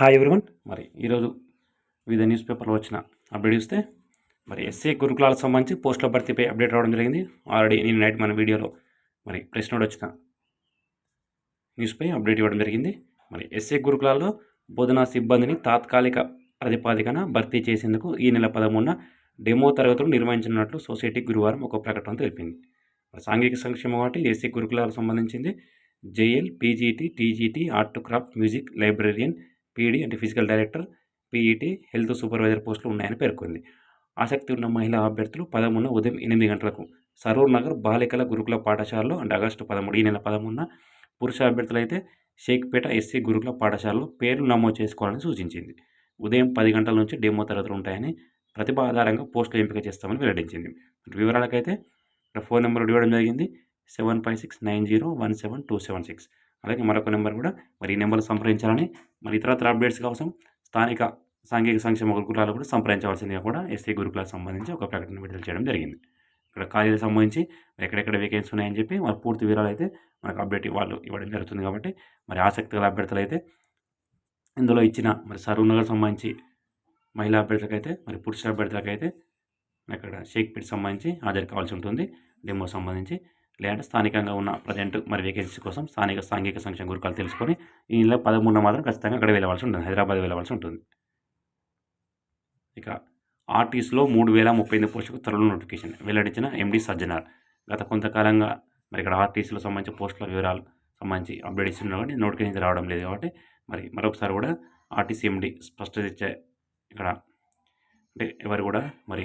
Hi everyone మరి ఈరోజు వివిధ న్యూస్ పేపర్లో వచ్చిన అప్డేట్ చూస్తే మరి ఎస్ఏ గురుకులాలకు సంబంధించి పోస్టుల భర్తీపై అప్డేట్ రావడం జరిగింది. ఆల్రెడీ నేను నైట్ మన వీడియోలో మరి ప్రెస్ నోట్ వచ్చిన న్యూస్పై అప్డేట్ ఇవ్వడం జరిగింది. మరి ఎస్ఏ గురుకులాల్లో బోధనా సిబ్బందిని తాత్కాలిక ప్రతిపాదికన భర్తీ చేసేందుకు ఈ నెల పదమూడున డెమో తరగతులు నిర్వహించనున్నట్లు సొసైటీ గురువారం ఒక ప్రకటన తెలిపింది. మరి సాంఘిక సంక్షేమం వాటి ఎస్సీ గురుకులాలకు సంబంధించింది. JL PGT TGT art craft music librarian PD అంటే physical director PET health supervisor పోస్టులు ఉన్నాయని పేర్కొంది. ఆసక్తి ఉన్న మహిళా అభ్యర్థులు పదమూడున ఉదయం ఎనిమిది గంటలకు సరూర్ నగర్ బాలికల గురుకుల పాఠశాలలో అంటే ఆగస్టు పదమూడు ఈ నెల పదమూడున పురుష అభ్యర్థులైతే షేక్పేట ఎస్సీ గురుకుల పాఠశాలలో పేర్లు నమోదు చేసుకోవాలని సూచించింది. ఉదయం పది గంటల నుంచి డెమో తరగతులు ఉంటాయని ప్రతిభ ఆధారంగా పోస్టులు ఎంపిక చేస్తామని వెల్లడించింది. వివరాలకైతే ఫోన్ నెంబర్ ఇవ్వడం జరిగింది. Seven five six nine zero one seven two seven six. అలాగే మరొక నెంబర్ కూడా మరి ఈ నెంబర్ సంప్రదించాలని మరి ఇతరత్ర అప్డేట్స్ కోసం స్థానిక సాంఘిక సంక్షేమ గురుకులాలు కూడా సంప్రదించవలసిందిగా కూడా ఎస్సీ గురుకులకు సంబంధించి ఒక ప్రకటన విడుదల చేయడం జరిగింది. ఇక్కడ ఖాళీలకు సంబంధించి ఎక్కడెక్కడ వేకెన్సీ ఉన్నాయని చెప్పి మరి పూర్తి వివరాలు అయితే మనకు అప్డేట్ వాళ్ళు ఇవ్వడం జరుగుతుంది కాబట్టి మరి ఆసక్తి గల అభ్యర్థులు అయితే ఇందులో ఇచ్చిన మరి సరూనగర్ సంబంధించి మహిళా అభ్యర్థులకైతే మరి పురుష అభ్యర్థులకైతే అక్కడ షేక్పేట్ సంబంధించి హాజరు కావాల్సి ఉంటుంది. డెమో సంబంధించి లేదంటే స్థానికంగా ఉన్న ప్రజెంట్ మరి వేకెన్సీ కోసం స్థానిక సాంఘిక సంక్షేమ గురుకులు తెలుసుకొని ఈ నెల పదమూడున మాత్రం ఖచ్చితంగా అక్కడ వెళ్ళవలసి ఉంటుంది. హైదరాబాద్ వెళ్ళవలసి ఉంటుంది. ఇక ఆర్టీసీలో మూడు వేల ముప్పై ఎనిమిది పోస్టులకు త్వరలో నోటిఫికేషన్. వెల్లడించిన ఎండి సజ్జనార్. గత కొంతకాలంగా మరి ఇక్కడ ఆర్టీసీలో సంబంధించిన పోస్టుల వివరాలు సంబంధించి అప్డేట్ ఇస్తున్నా కాబట్టి నోటిఫికేషన్ రావడం లేదు కాబట్టి మరి మరొకసారి కూడా ఆర్టీసీ ఎండి స్పష్టత ఇచ్చే ఇక్కడ అంటే ఎవరు కూడా మరి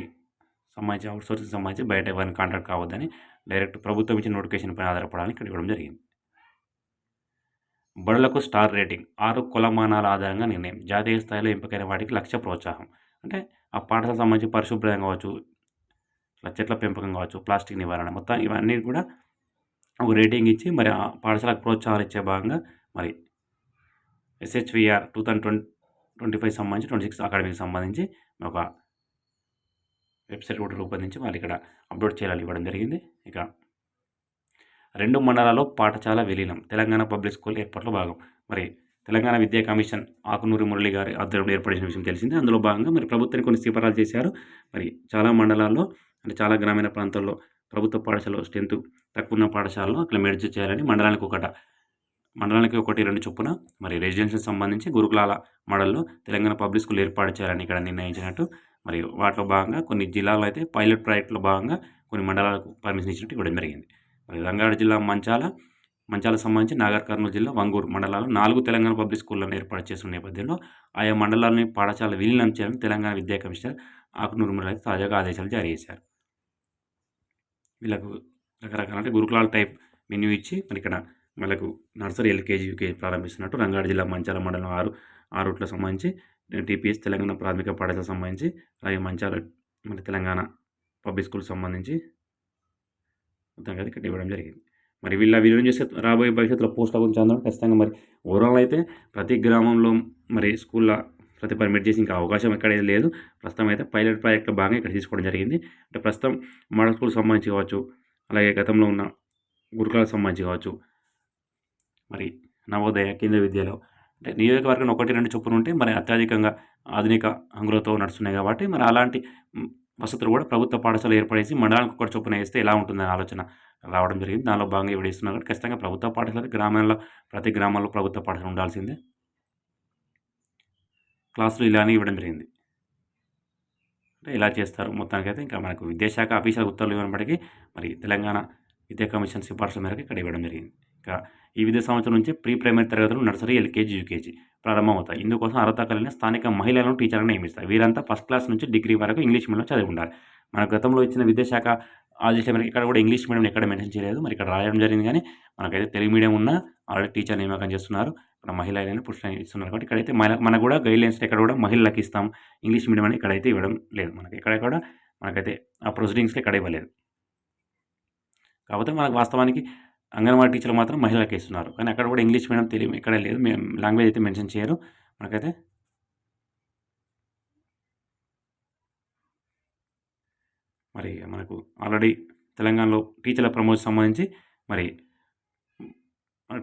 సంబంధించి అవుట్సోర్సింగ్ సంబంధించి బయట ఎవరిని కాంటాక్ట్ కావద్దని డైరెక్ట్ ప్రభుత్వం ఇచ్చిన నోటిఫికేషన్ పైన ఆధారపడాలని ఇక్కడ ఇవ్వడం జరిగింది. బడులకు స్టార్ రేటింగ్ ఆరు కులమానాల ఆధారంగా నిర్ణయం జాతీయ స్థాయిలో ఎంపికైన వాటికి లక్ష్య ప్రోత్సాహం. అంటే ఆ పాఠశాల సంబంధించి పరిశుభ్రం కావచ్చు చెట్ల పెంపకం కావచ్చు ప్లాస్టిక్ నివారణ మొత్తం ఇవన్నీ కూడా ఒక రేటింగ్ ఇచ్చి మరి ఆ పాఠశాలకు ప్రోత్సాహాలు ఇచ్చే భాగంగా మరి SHVR two thousand twenty twenty five సంబంధించి ట్వంటీ సిక్స్ అకాడమీకి సంబంధించి ఒక వెబ్సైట్ కూడా రూపొందించి వాళ్ళు ఇక్కడ అప్లోడ్ చేయాలని ఇవ్వడం జరిగింది. ఇక రెండు మండలాల్లో పాఠశాల విలీనం తెలంగాణ పబ్లిక్ స్కూల్ ఏర్పాట్లో భాగం. మరి తెలంగాణ విద్యా కమిషన్ ఆకునూరి మురళి గారి ఆధ్వర్యంలో ఏర్పడిన విషయం తెలిసింది. అందులో భాగంగా మరి ప్రభుత్వానికి కొన్ని సిఫారాలు చేశారు. మరి చాలా మండలాల్లో అంటే చాలా గ్రామీణ ప్రాంతాల్లో ప్రభుత్వ పాఠశాలలో స్ట్రెంత్ తక్కువ ఉన్న పాఠశాలలో అక్కడ మెర్జ్ చేయాలని మండలానికి ఒకట మండలానికి ఒకటి రెండు చొప్పున మరి రెసిడెన్షియల్ సంబంధించి గురుకులాల మోడల్లో తెలంగాణ పబ్లిక్ స్కూల్ ఏర్పాటు చేయాలని ఇక్కడ నిర్ణయించినట్టు మరి వాటిలో భాగంగా కొన్ని జిల్లాలో అయితే పైలట్ ప్రాజెక్టులో భాగంగా కొన్ని మండలాలకు పర్మిషన్ ఇచ్చినట్టు ఇవ్వడం జరిగింది. మరి రంగారెడ్డి జిల్లా మంచాల మంచాలకు సంబంధించి నాగర్ కర్నూలు జిల్లా వంగూరు మండలాలు నాలుగు తెలంగాణ పబ్లిక్ స్కూళ్ళను ఏర్పాటు చేసిన నేపథ్యంలో ఆయా మండలాలని పాఠశాల విలీనం చేయాలని తెలంగాణ విద్యా కమిషనర్ ఆకునూరు మురళి తాజాగా ఆదేశాలు జారీ చేశారు. వీళ్ళకు రకరకాల అంటే గురుకులాల టైప్ మెన్యూ ఇచ్చి మరి ఇక్కడ వీళ్ళకు నర్సరీ ఎల్కేజీ యూకేజీ ప్రారంభిస్తున్నట్టు రంగారెడ్డి జిల్లా మంచాల మండలం ఆరు ఆ రూట్లకు సంబంధించి టీపీఎస్ తెలంగాణ ప్రాథమిక పాఠశాల సంబంధించి అలాగే మంచాల మరి తెలంగాణ పబ్లిక్ స్కూల్ సంబంధించి మొత్తం కదా ఇక్కడ ఇవ్వడం జరిగింది. మరి వీళ్ళ వీళ్ళు చేసే చేస్తే రాబోయే భవిష్యత్తులో పోస్టుల గురించి అందరం ఖచ్చితంగా మరి ఓవరాల్ అయితే ప్రతి గ్రామంలో మరి స్కూల్లో ప్రతి పర్మిట్ చేసి ఇంకా అవకాశం ఎక్కడ లేదు ప్రస్తుతం అయితే పైలట్ ప్రాజెక్ట్లో భాగంగా ఇక్కడ తీసుకోవడం జరిగింది. అంటే ప్రస్తుతం మోడల్ స్కూల్ సంబంధించి కావచ్చు అలాగే గతంలో ఉన్న గురుకులకు సంబంధించి కావచ్చు మరి నవోదయ కేంద్ర విద్యలో అంటే నియోజకవర్గం ఒకటి రెండు చొప్పున ఉంటే మరి అత్యధికంగా ఆధునిక అంగులతో నడుస్తున్నాయి కాబట్టి మరి అలాంటి వసతులు కూడా ప్రభుత్వ పాఠశాల ఏర్పడేసి మండలానికి ఒకటి చొప్పున వేస్తే ఎలా ఉంటుందనే ఆలోచన రావడం జరిగింది. దానిలో భాగంగా ఇవి ఇస్తున్నారు కాబట్టి ఖచ్చితంగా ప్రభుత్వ పాఠశాల గ్రామాల్లో ప్రతి గ్రామంలో ప్రభుత్వ పాఠశాల ఉండాల్సిందే. క్లాసులు ఇలానే ఇవ్వడం జరిగింది. అంటే ఇలా చేస్తారు. మొత్తానికైతే ఇంకా మనకు విద్యాశాఖ ఆఫీసర్ ఉత్తర్వులు ఇవ్వనప్పటికీ మరి తెలంగాణ విద్యా కమిషన్ సిఫార్సు మేరకు ఇక్కడ ఇవ్వడం జరిగింది. ఈ విద్యా సంవత్సరం నుంచి ప్రీ ప్రైమరీ తరగతులు నర్సరీ ఎల్కేజీ యూకేజీ ప్రారంభమవుతాయి. ఇందుకోసం అర్హత కలిగిన స్థానిక మహిళలను టీచర్లను నియమిస్తారు. వీరంతా ఫస్ట్ క్లాస్ నుంచి డిగ్రీ వరకు ఇంగ్లీష్ మీడియం చదివి ఉండాలి. మన గతంలో ఇచ్చిన విద్యాశాఖ ఆదేశం మేరకు ఇక్కడ కూడా ఇంగ్లీష్ మీడియం ఎక్కడ మెన్షన్ చేయలేదు. మరి ఇక్కడ రాయడం జరిగింది కానీ మనకైతే తెలుగు మీడియం ఉన్న ఆల్రెడీ టీచర్ నియామకం చేస్తున్నారు. ఇక్కడ మహిళలైన పురుషులు ఇస్తున్నారు కాబట్టి ఇక్కడైతే మన మనకు కూడా గైడ్లైన్స్ ఇక్కడ కూడా మహిళలకు ఇస్తాం. ఇంగ్లీష్ మీడియం అని ఇక్కడైతే ఇవ్వడం లేదు. మనకి ఇక్కడ కూడా మనకైతే ఆ ప్రొసీడింగ్స్కి ఇక్కడ ఇవ్వలేదు. కాకపోతే మనకు వాస్తవానికి అంగన్వాడీ టీచర్లు మాత్రం మహిళలకు ఇస్తున్నారు. కానీ అక్కడ కూడా ఇంగ్లీష్ మీడియం తెలియ ఎక్కడ లేదు. మేము లాంగ్వేజ్ అయితే మెన్షన్ చేయరు. మనకైతే మరి మనకు ఆల్రెడీ తెలంగాణలో టీచర్ల ప్రమోషన్ సంబంధించి మరి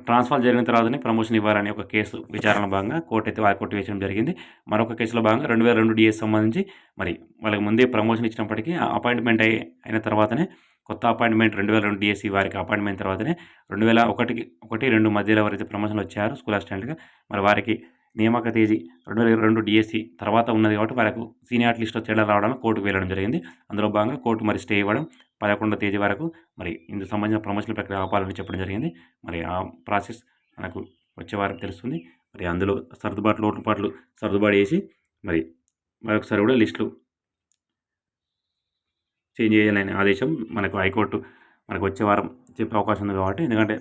ట్రాన్స్ఫర్ జరిగిన తర్వాతనే ప్రమోషన్ ఇవ్వాలని ఒక కేసు విచారణ భాగంగా కోర్టు అయితే వారి కోర్టు వేయడం జరిగింది. మరొక కేసులో భాగంగా రెండు వేల రెండు డిఎస్ సంబంధించి మరి వాళ్ళకి ముందే ప్రమోషన్ ఇచ్చినప్పటికీ అపాయింట్మెంట్ అయి అయిన తర్వాతనే కొత్త అపాయింట్మెంట్ రెండు వేల రెండు డిఎస్సి వారికి అపాయింట్మెంట్ తర్వాతనే రెండు వేల ఒకటికి ఒకటి రెండు మధ్యలో ఎవరైతే ప్రమోషన్లు వచ్చారో స్కూల్ అసిస్టెంట్గా మరి వారికి నియామక తేదీ రెండు వేల రెండు డిఎస్సి తర్వాత ఉన్నది కాబట్టి వారికి సీనియర్ లిస్ట్లో తేడా రావడం కోర్టుకు వెళ్ళడం జరిగింది. అందులో భాగంగా కోర్టు మరి స్టే ఇవ్వడం పదకొండో తేదీ వరకు మరి ఇందుకు సంబంధించిన ప్రమోషన్ ప్రక్రియ ఆపాలని చెప్పడం జరిగింది. మరి ఆ ప్రాసెస్ మనకు వచ్చే వారం తెలుస్తుంది. మరి అందులో సర్దుబాట్లు లోటుపాట్లు సర్దుబాటు చేసి మరి మరొకసారి కూడా లిస్టులు చేంజ్ చేయాలనే ఆదేశం మనకు హైకోర్టు మనకు వచ్చే వారం చెప్పే అవకాశం ఉంది కాబట్టి. ఎందుకంటే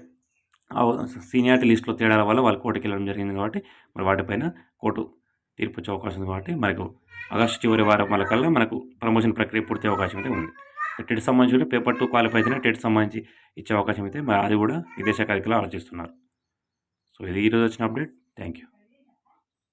ఆ సీనియారిటీ లిస్టులో తేడాల వల్ల వాళ్ళు కోర్టుకి వెళ్ళడం జరిగింది కాబట్టి మరి వాటిపైన కోర్టు తీర్పు వచ్చే అవకాశం ఉంది కాబట్టి మనకు ఆగస్టు చివరి వారం వల్ల కల్లా మనకు ప్రమోషన్ ప్రక్రియ పూర్తి అవకాశం అయితే ఉంది. టెట్ సంబంధించి పేపర్ టూ క్వాలిఫై అయితేనే టెట్ సంబంధించి ఇచ్చే అవకాశం అయితే మరి అది కూడా విదేశ కార్యక్రమాలు ఆలోచిస్తున్నారు. సో ఇది ఈరోజు వచ్చిన అప్డేట్. Thank you